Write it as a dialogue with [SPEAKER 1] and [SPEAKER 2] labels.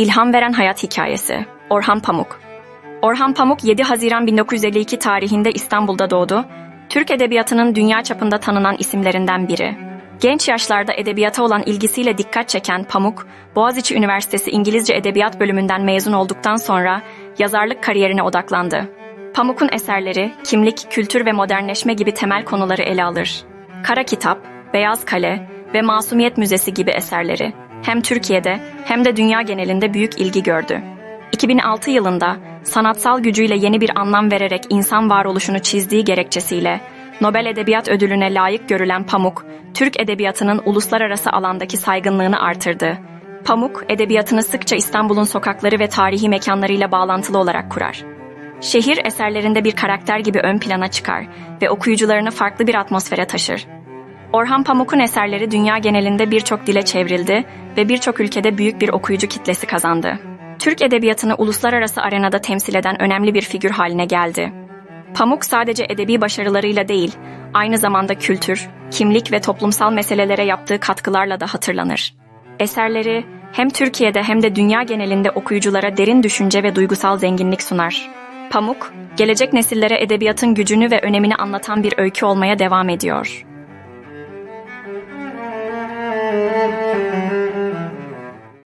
[SPEAKER 1] İlham veren hayat hikayesi. Orhan Pamuk. Orhan Pamuk 7 Haziran 1952 tarihinde İstanbul'da doğdu. Türk edebiyatının dünya çapında tanınan isimlerinden biri. Genç yaşlarda edebiyata olan ilgisiyle dikkat çeken Pamuk, Boğaziçi Üniversitesi İngilizce Edebiyat bölümünden mezun olduktan sonra yazarlık kariyerine odaklandı. Pamuk'un eserleri, kimlik, kültür ve modernleşme gibi temel konuları ele alır. Kara Kitap, Beyaz Kale ve Masumiyet Müzesi gibi eserleri hem Türkiye'de hem de dünya genelinde büyük ilgi gördü. 2006 yılında sanatsal gücüyle yeni bir anlam vererek insan varoluşunu çizdiği gerekçesiyle Nobel Edebiyat Ödülüne layık görülen Pamuk, Türk edebiyatının uluslararası alandaki saygınlığını artırdı. Pamuk, edebiyatını sıkça İstanbul'un sokakları ve tarihi mekanlarıyla bağlantılı olarak kurar. Şehir eserlerinde bir karakter gibi ön plana çıkar ve okuyucularını farklı bir atmosfere taşır. Orhan Pamuk'un eserleri dünya genelinde birçok dile çevrildi ve birçok ülkede büyük bir okuyucu kitlesi kazandı. Türk edebiyatını uluslararası arenada temsil eden önemli bir figür haline geldi. Pamuk sadece edebi başarılarıyla değil, aynı zamanda kültür, kimlik ve toplumsal meselelere yaptığı katkılarla da hatırlanır. Eserleri hem Türkiye'de hem de dünya genelinde okuyuculara derin düşünce ve duygusal zenginlik sunar. Pamuk, gelecek nesillere edebiyatın gücünü ve önemini anlatan bir öykü olmaya devam ediyor.